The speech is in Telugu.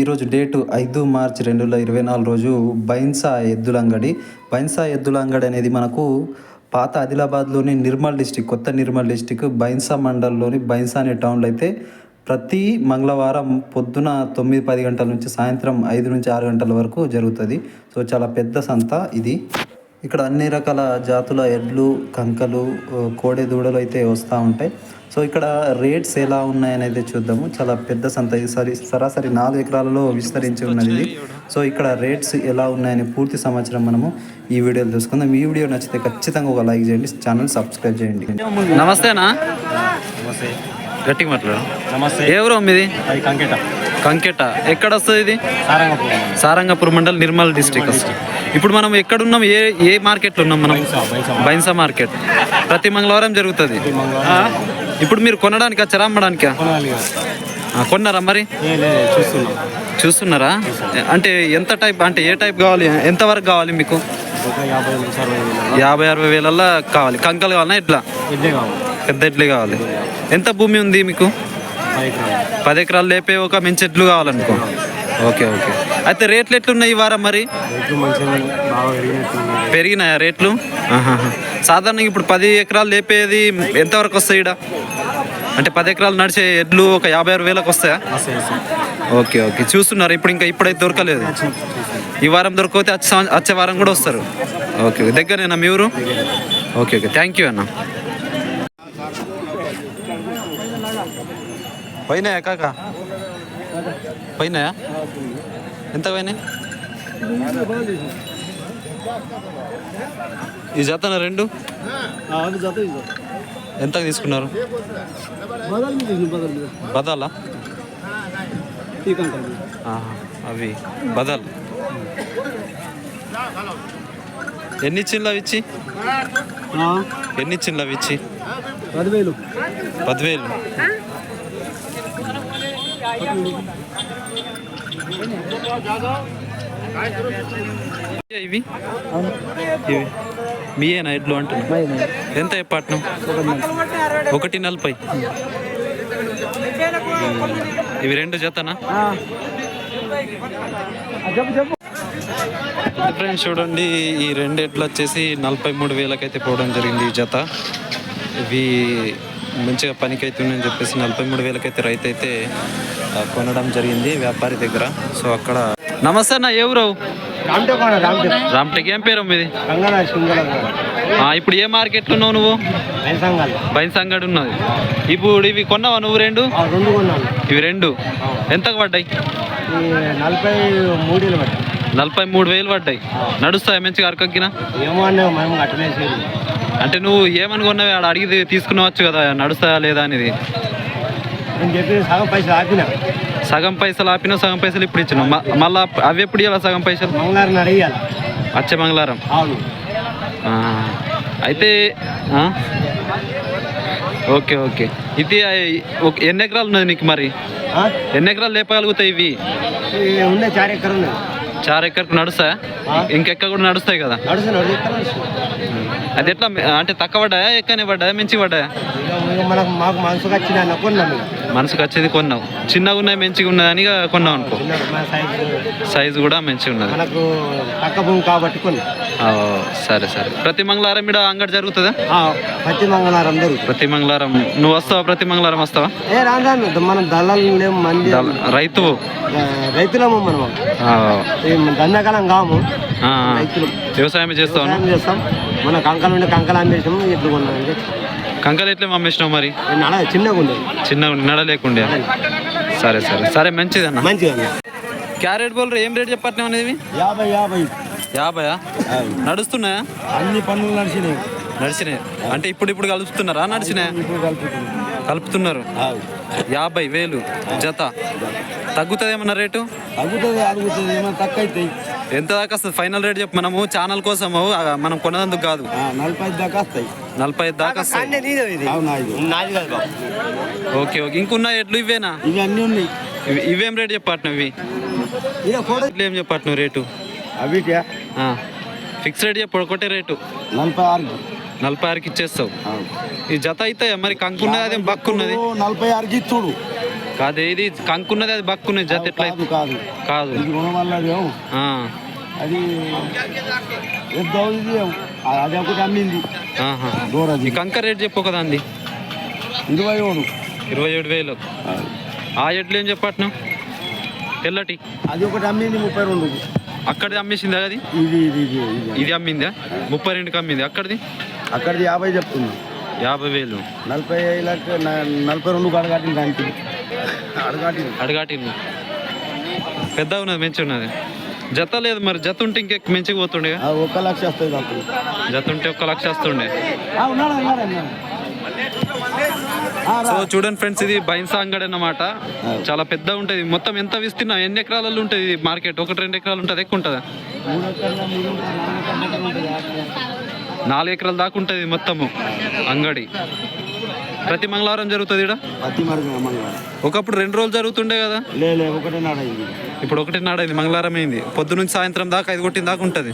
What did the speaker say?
ఈరోజు డేటు ఐదు మార్చ్ రెండు వేల ఇరవై నాలుగు రోజు బైన్సా ఎద్దుల అంగడి బైన్సా ఎద్దుల అంగడి అనేది మనకు పాత ఆదిలాబాద్లోని నిర్మల్ డిస్టిక్ కొత్త నిర్మల్ డిస్టిక్ బైన్సా మండల్లోని బైన్సా అనే టౌన్లో అయితే ప్రతి మంగళవారం పొద్దున తొమ్మిది పది గంటల నుంచి సాయంత్రం ఐదు నుంచి ఆరు గంటల వరకు జరుగుతుంది. సో చాలా పెద్ద సంత ఇది. ఇక్కడ అన్ని రకాల జాతుల ఎడ్లు కంకలు కోడె దూడలు అయితే వస్తూ ఉంటాయి. సో ఇక్కడ రేట్స్ ఎలా ఉన్నాయని అయితే చూద్దాము. చాలా పెద్ద సంత ఇది సరి సరాసరి నాలుగు ఎకరాలలో విస్తరించి ఉన్నది. ఇది సో ఇక్కడ రేట్స్ ఎలా ఉన్నాయని పూర్తి సమాచారం మనము ఈ వీడియోలో తెలుసుకుందాం. ఈ వీడియో నచ్చితే ఖచ్చితంగా ఒక లైక్ చేయండి ఛానల్ సబ్స్క్రైబ్ చేయండి. నమస్తేనా నమస్తే. గట్టిగా మాట్లాడు. నమస్తే. ఊరు మీది? కంకెట. కంకెట. ఎక్కడ వస్తుంది ఇది? సారంగపూర్ సారంగపూర్ మండల్ నిర్మల్ డిస్ట్రిక్ట్ వస్తుంది. ఇప్పుడు మనం ఎక్కడున్నాం? ఏ ఏ మార్కెట్లో ఉన్నాం మనం? బైన్సా, మార్కెట్. ప్రతి మంగళవారం జరుగుతుంది. ఆ? ఇప్పుడు మీరు కొనడానికి వచ్చారా అమ్మడానికా కొన్నారా మరి? చూస్తున్నారా? అంటే ఎంత టైప్ అంటే ఏ టైప్ కావాలి? ఎంత వరకు కావాలి మీకు? యాభై అరవై వేలు వేలల్లో కావాలి. కంకలు కావాలా ఎట్లా పెద్ద ఎడ్లు కావాలి. ఎంత భూమి ఉంది మీకు? పది ఎకరాలు. పది ఎకరాలు లేపే ఒక మంచి ఎడ్లు కావాలనుకో. Okay okay. అయితే రేట్లు ఎట్లున్నాయి ఈ వారం మరి? పెరిగినాయా రేట్లు. సాధారణంగా ఇప్పుడు పది ఎకరాలు లేపేది ఎంతవరకు వస్తాయి ఈడ? అంటే పది ఎకరాలు నడిచే ఎడ్లు ఒక యాభై ఆరు వేలకు వస్తాయా. Okay okay. చూస్తున్నారు ఇప్పుడు ఇంకా ఇప్పుడైతే దొరకలేదు. ఈ వారం దొరకపోతే వచ్చే వారం కూడా వస్తారు. ఓకే దగ్గరేనా మీ ఊరు? Okay okay. థ్యాంక్ యూ అన్న. పోయినాయా కాక? పోయినాయా? ఎంత పోయినాయి? ఈ జతన రెండు? ఎంత తీసుకున్నారు? బదాలా అవి. బదల్. ఎన్ని ఇచ్చిండ్లు అవి ఇచ్చి? ఎన్ని ఇచ్చిండ్లు అవి ఇచ్చి? పదివేలు. పదివేలు. ఇవి? ఇవి. మీయేనా ఎడ్లు అంటున్నా? ఎంత పట్నం? ఒకటి నలభై. ఇవి రెండు జతనా? ఫ్రెండ్స్ చూడండి ఈ రెండు ఎడ్లు వచ్చేసి నలభై మూడు వేలకైతే పోవడం జరిగింది ఈ జత. ఇవి మంచిగా పనికి అవుతుందని చెప్పేసి నలభై మూడు వేలకైతే రైతు అయితే కొనడం జరిగింది వ్యాపారి దగ్గర. సో అక్కడ నమస్తే అన్న ఏ ఊరు? రామ్టే కోన రామ్టే రామ్టెక్ ఏం పేరు మీది? కంగనా సింగల ఆ, ఇప్పుడు ఏ మార్కెట్లో ఉన్నావు నువ్వు? సంఘాలు బైన్ సంగడి ఉన్నది. ఇప్పుడు ఇవి కొన్నావా నువ్వు రెండు? రెండు కొన్నాను. ఇవి రెండు. ఎంతకు పడ్డాయి? ఈ నలభై మూడు వేలు పడ్డాయి. నడుస్తాయి మంచిగా అరకక్కిన? ఏమో అంటే నువ్వు ఏమని కొన్నావు ఆడ అడిగి తీసుకునవచ్చు కదా నడుస్తాయా లేదా అనేది? నేను చెప్పి సగం పైసలు ఆపిన. సగం పైసలు ఆపినా సగం పైసలు ఇప్పుడు ఇచ్చినావు. మ- మళ్ళా అవి ఎప్పుడు ఇవ్వాలి సగం పైసలు? మంగళవారం అడిగాలి వచ్చే మంగళవారం? అవును. అయితే? Okay okay. ఇది ఎన్ని ఎకరాలు ఉన్నది నీకు మరి? ఎన్ని ఎకరాలు లేపగలుగుతాయి ఇవి? చార్ ఎక్కరు ఉన్నది. చార్ ఎకరకు నడుస్తాయా ఆ. ఇంకెక్క కూడా నడుస్తాయి కదా? అది ఎట్లా అంటే తక్కువ పడ్డాయా ఎక్కనే పడ్డాయా మంచి పడ్డాయా? మనసుకు వచ్చేది కొన్నావు చిన్నగా ఉన్నాయి మంచిగా ఉన్నదని కొన్నావు అనుకో. సైజు కూడా మంచిగా ఉన్నది. కాబట్టి సరే సరే. ప్రతి మంగళవారం ఇక్కడ అంగడి జరుగుతుందా? ప్రతి మంగళవారం ప్రతి మంగళవారం. నువ్వు వస్తావా? ప్రతి మంగళవారం వస్తావా? మనం దళాలు మంది రైతు రైతులము మనం. దండకాలం కాము. రైతులు. వ్యవసాయం చేస్తాం. మన కంకలు ఉండే కంకలు అమ్మేసాము ఇట్లు కొన్నాం కంకలు ఎట్లా అమ్మేసినావు మరి? నడ చిన్నగా ఉండి. నడలేకుండే. సరే సరే. సరే మంచిదన్న. మంచిగా ఉంది. క్యారెట్ బౌలర్ ఏం రేట్ చెప్పట్లేవు అనేది? యాభై యాభై. యాభయా? నడుస్తున్నాయా? అన్ని పనులు నడిచినాయి. నడిచినాయి. అంటే ఇప్పుడు ఇప్పుడు కలుపుతున్నారా? నడిచినాయా? కలుపుతున్నారు. యాభై. వేలు. జత. తగ్గుతుంది ఏమన్నా రేటు? ఏమైనా తక్కువ ఎంత దాకా వస్తుంది? ఫైనల్ రేట్ చెప్పు. మనము ఛానల్ కోసము మనం కొన్నదందుకు కాదు. నలభై ఐదు దాకా వస్తాయి. నలభై ఐదు దాకా వస్తాయి. Okay okay. ఇంకున్న ఎడ్లు ఇవేనా ఇవి అన్నీ ఉన్నాయి. ఇవి- రేట్ చెప్పట్ను ఇవి? ఏం చెప్పట్ను రేటు అవిటియా ఫిక్స్ రేట్ చెప్పు ఒకటే రేటు నలభై ఆరు నలభై ఆరుకి ఇచ్చేస్తావు. ఈ జత అయితే మరి కంకున్నది అదేం బక్కున్నది? నలభై ఆరుకి చూడు కాదు ఇది కంకున్నది అది బక్కున్నది జత ఎట్లా కాదు కాదు. ఇది అది ఎంత ఇది అది ఒకటి అమ్మింది. దూరది. కంక రేట్ చెప్పు కదా అంది ఇరవై ఏడు ఇరవై ఏడు వేలు ఆ ఎడ్లు ఏం చెప్పట్ను తెల్లటి. అది ఒకటి అమ్మింది ముప్పై రెండు అక్కడిది అమ్మేసిందా అది? ఇది ఇది ఇది అమ్మిందా? ముప్పై రెండుకి అమ్మింది? అక్కడిది? అక్కడిది యాభై చెప్తుంది యాభై వేలు. నలభై లక్ష నలభై రెండు అడగాటింది దానికి అడగాటింది అడగాటి పెద్దగా ఉన్నది మంచి ఉన్నది. జత లేదు మరి జత ఉంటే ఇంకెక్కువ మంచిగా పోతుండే ఆ, ఒక లక్ష వస్తుంది జత ఉంటే ఒక్క లక్ష వస్తుండే. సో చూడండి ఫ్రెండ్స్ ఇది బైన్సా అంగడి అన్నమాట. చాలా పెద్ద ఉంటుంది. మొత్తం ఎంత విస్తీర్ణం ఎన్ని ఎకరాలలో ఉంటుంది ఇది మార్కెట్? ఒకటి రెండు ఎకరాలు ఉంటుంది ఎక్కువ ఉంటుంది. నాలుగు ఎకరాల దాకా ఉంటుంది మొత్తము అంగడి. ప్రతి మంగళవారం జరుగుతుంది ఇక్కడ మరుగు మంగళవారం. ఒకప్పుడు రెండు రోజులు జరుగుతుండే కదా? ఒకటే నాడైంది. ఇప్పుడు ఒకటి నాడైంది మంగళవారం అయింది. పొద్దు నుంచి సాయంత్రం దాకా ఐదు కొట్టిన దాకా ఉంటుంది.